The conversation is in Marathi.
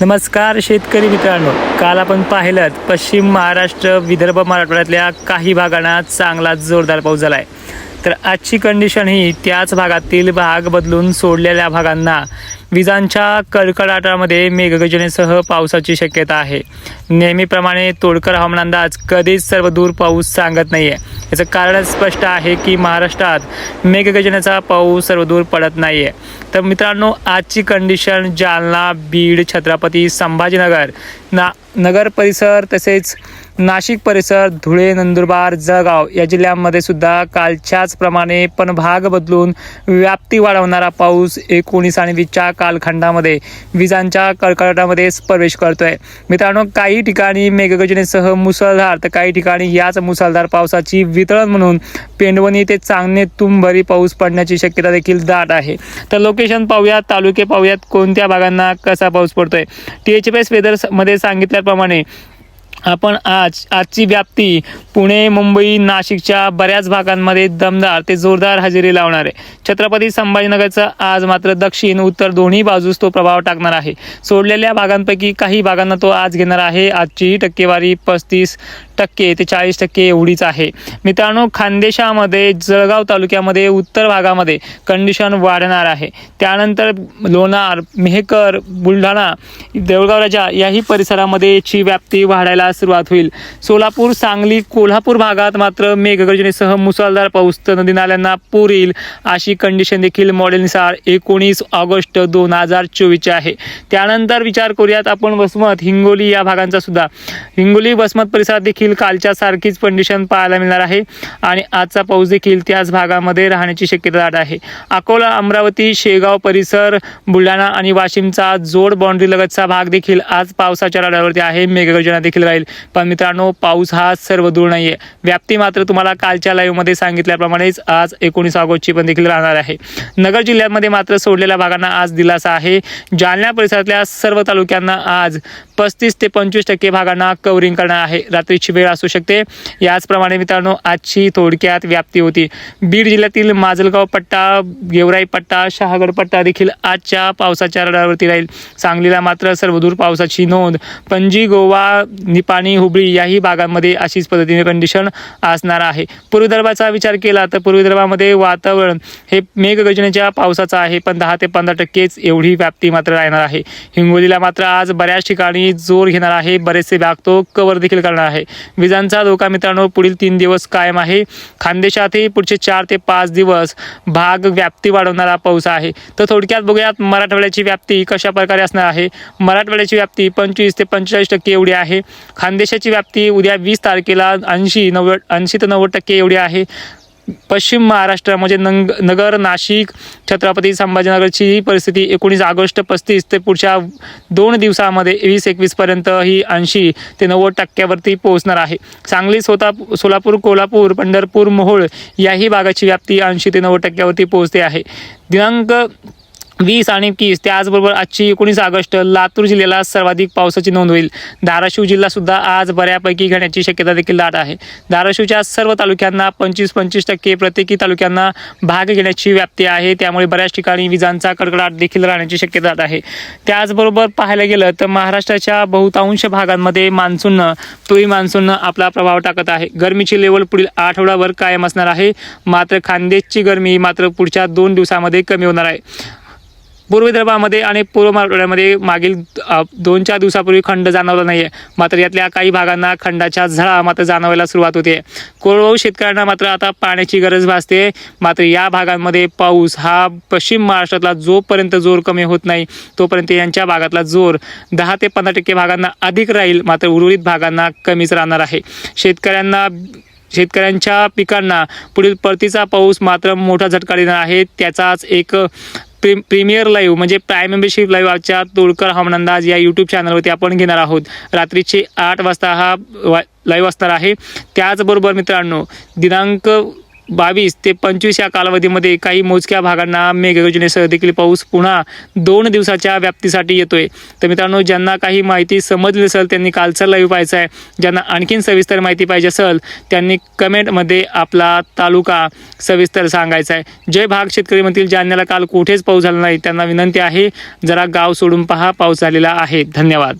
नमस्कार शेतकरी मित्रांनो. काल आपण पाहिलं पश्चिम महाराष्ट्र विदर्भ मराठवाड्यातल्या काही भागांना चांगला जोरदार पाऊस झाला आहे तर आजची कंडिशन ही त्याच भागातील भाग बदलून सोडलेल्या भागांना विजांच्या कडकडाटामध्ये मेघगर्जनेसह पावसाची शक्यता आहे. नेहमीप्रमाणे तोडकर हवामान अंदाज कधीच सर्वदूर पाऊस सांगत नाही आहे याचं कारण स्पष्ट आहे की महाराष्ट्रात मेघगर्जनेचा पाऊस सर्वदूर पडत नाही आहे तर मित्रांनो आजची कंडिशन जालना बीड छत्रपती संभाजीनगर ना नगर परिसर तसेच नाशिक परिसर धुळे नंदुरबार जळगाव या जिल्ह्यांमध्ये सुद्धा कालच्याच प्रमाणे पण भाग बदलून व्याप्ती वाढवणारा पाऊस एकोणीस आणि वीसच्या कालखंडामध्ये विजांच्या कडकडाटामध्ये प्रवेश करतोय. मित्रांनो काही ठिकाणी मेघगर्जनेसह मुसळधार तर काही ठिकाणी याच मुसळधार पावसाची वितरण म्हणून पेंडवणी ते चांगणे तुंभरी पाऊस पडण्याची शक्यता देखील दाट आहे. तर लोक लोकेशन पाहूयात तालुके पाहूयात कोणत्या भागांना कसा पाऊस पडतोय. टी एच एस वेदरमध्ये सांगितल्याप्रमाणे आपण आज आजची व्याप्ती पुणे मुंबई नाशिकच्या बऱ्याच भागांमध्ये दमदार ते जोरदार हजेरी लावणार आहे. छत्रपती संभाजीनगरचा आज मात्र दक्षिण उत्तर दोन्ही बाजूस तो प्रभाव टाकणार आहे. सोडलेल्या भागांपैकी काही भागांना तो आज घेणार आहे. आजची टक्केवारी पस्तीस टक्के ते चाळीस टक्के एवढीच आहे. मित्रांनो खानदेशामध्ये जळगाव तालुक्यामध्ये उत्तर भागामध्ये कंडिशन वाढणार आहे. त्यानंतर लोणार मेहकर बुलढाणा देऊळगाव राजा याही परिसरामध्ये याची व्याप्ती वाढायला सुरुवात होईल. सोलापूर सांगली कोल्हापूर भागात मात्र मेघगर्जनेसह मुसळधार पाऊस तर नदी नाल्यांना पूर येईल अशी कंडिशन देखील मॉडेलनुसार एकोणीस ऑगस्ट दोन हजार चोवीसचे आहे. त्यानंतर विचार करूयात आपण वसमत हिंगोली या भागांचा सुद्धा. हिंगोली वसमत परिसरात देखील कालच्या सारखीच कंडिशन पाहायला मिळणार आहे. आणि आजचा पाऊस देखील त्याच भागामध्ये राहण्याची शक्यता आहे. अकोला अमरावती शेगाव परिसर बुलढाणा आणि वाशिमचा जोड बाउंड्री लगतचा भाग देखील आज पावसाच्या रडावरती आहे. मेघगर्जना देखील राहील. पण मित्रांनो पाऊस हा सर्व दूर नाही आहे व्याप्ती मात्र तुम्हाला कालच्या लाईव्हमध्ये सांगितल्याप्रमाणेच आज एकोणीस ऑगस्टची पण देखील राहणार आहे. नगर जिल्ह्यामध्ये मात्र सोडलेल्या भागांना आज दिलासा आहे. जालना परिसरातल्या सर्व तालुक्यांना आज पस्तीस ते पंचवीस टक्के भागांना कवरिंग करणार आहे. रात्रीची वेळ असू शकते. याचप्रमाणे मित्रांनो आजची थोडक्यात व्याप्ती होती. बीड जिल्ह्यातील माजलगाव पट्टा गेवराई पट्टा शहागड पट्टा देखील आजच्या पावसाच्या रडावरती राहील. सांगलीला मात्र सर्वदूर पावसाची नोंद. पणजी गोवा निपाणी हुबळी याही भागांमध्ये अशीच पद्धतीने कंडिशन असणार आहे. पूर्व विदर्भाचा विचार केला तर पूर्व विदर्भामध्ये वातावरण हे मेघगर्जनेच्या पावसाचं आहे पण दहा ते पंधरा टक्केच एवढी व्याप्ती मात्र राहणार आहे. हिंगोलीला मात्र आज बऱ्याच ठिकाणी जोर घेणार आहे. बरेचसे भाग तो कवर देखील करणार आहे. विजांचा धोका मित्रांनो पुढील तीन दिवस कायम आहे. खानदेशातही पुढचे चार ते पाच दिवस भाग व्याप्ती वाढवणारा पाऊस आहे. तर थोडक्यात बघूयात मराठवाड्याची व्याप्ती कशा प्रकारे असणार आहे. मराठवाड्याची व्याप्ती पंचवीस ते पंचेचाळीस टक्के एवढी आहे. खानदेशाची व्याप्ती उद्या वीस तारखेला ऐंशी नव्वद ऐंशी ते नव्वद टक्के एवढी आहे. पश्चिम महाराष्ट्र म्हणजे नंग नगर नाशिक छत्रपती संभाजीनगरची ही परिस्थिती एकोणीस ऑगस्ट पस्तीस ते पुढच्या दोन दिवसामध्ये वीस एकवीसपर्यंत ही ऐंशी ते नव्वद टक्क्यावरती पोहोचणार आहे. सांगली सोता सोलापूर कोल्हापूर पंढरपूर मोहोळ याही भागाची व्याप्ती ऐंशी ते नव्वद टक्क्यावरती पोहोचते आहे. दिनांक वीस आणि एकवीस त्याचबरोबर आजची एकोणीस ऑगस्ट लातूर जिल्ह्याला सर्वाधिक पावसाची नोंद होईल. धाराशिव जिल्हा सुद्धा आज बऱ्यापैकी घेण्याची शक्यता देखील दाट आहे. धाराशिवच्या सर्व तालुक्यांना पंचवीस पंचवीस टक्के प्रत्येकी तालुक्यांना भाग घेण्याची व्याप्ती आहे. त्यामुळे बऱ्याच ठिकाणी विजांचा कडकडाट देखील राहण्याची शक्यता आहे. त्याचबरोबर पाहायला गेलं तर महाराष्ट्राच्या बहुतांश भागांमध्ये मान्सूननं तोही मान्सूननं आपला प्रभाव टाकत आहे. गरमीची लेवल पुढील आठवडाभर कायम असणार आहे. मात्र खानदेशची गरमी मात्र पुढच्या दोन दिवसामध्ये कमी होणार आहे. पूर्व विदर्भामध्ये आणि पूर्व मराठवाड्यामध्ये मागील दोन चार दिवसापूर्वी खंड जाणवला नाही आहे मात्र यातल्या काही भागांना खंडाच्या झळा मात्र जाणवायला सुरुवात होते. कोरडवाहू शेतकऱ्यांना मात्र आता पाण्याची गरज भासते. मात्र या भागांमध्ये पाऊस हा पश्चिम महाराष्ट्रातला जोपर्यंत जोर कमी होत नाही तोपर्यंत यांच्या भागातला जोर दहा ते पंधरा टक्के भागांना अधिक राहील. मात्र उर्वरित भागांना कमीच राहणार आहे. शेतकऱ्यांना शेतकऱ्यांच्या पिकांना पुढील परतीचा पाऊस मात्र मोठा झटका देणार आहे. त्याचाच एक प्री प्रीमियर लाईव्ह म्हणजे प्राईम मेंबरशिप लाईव्ह आजच्या तोडकर हवामान अंदाज या यूट्यूब चॅनलवरती आपण घेणार आहोत. रात्रीचे आठ वाजता हा लाईव्ह असणार आहे. त्याचबरोबर मित्रांनो दिनांक बावीस ते पंचवीस या कालावधीमध्ये काही मोजक्या भागांना मेघगर्जनेसह देखील पाऊस पुन्हा दोन दिवसाच्या व्याप्तीसाठी येतोय. तर मित्रांनो ज्यांना काही माहिती समजली असेल त्यांनी कालचा लाईव्ह पाहायचा आहे. ज्यांना आणखीन सविस्तर माहिती पाहिजे असेल त्यांनी कमेंटमध्ये आपला तालुका सविस्तर सांगायचा आहे. जे भाग शेतकरी म्हणतील जालन्याला काल कुठेच पाऊस झाला नाही त्यांना विनंती आहे जरा गाव सोडून पहा पाऊस झालेला आहे. धन्यवाद.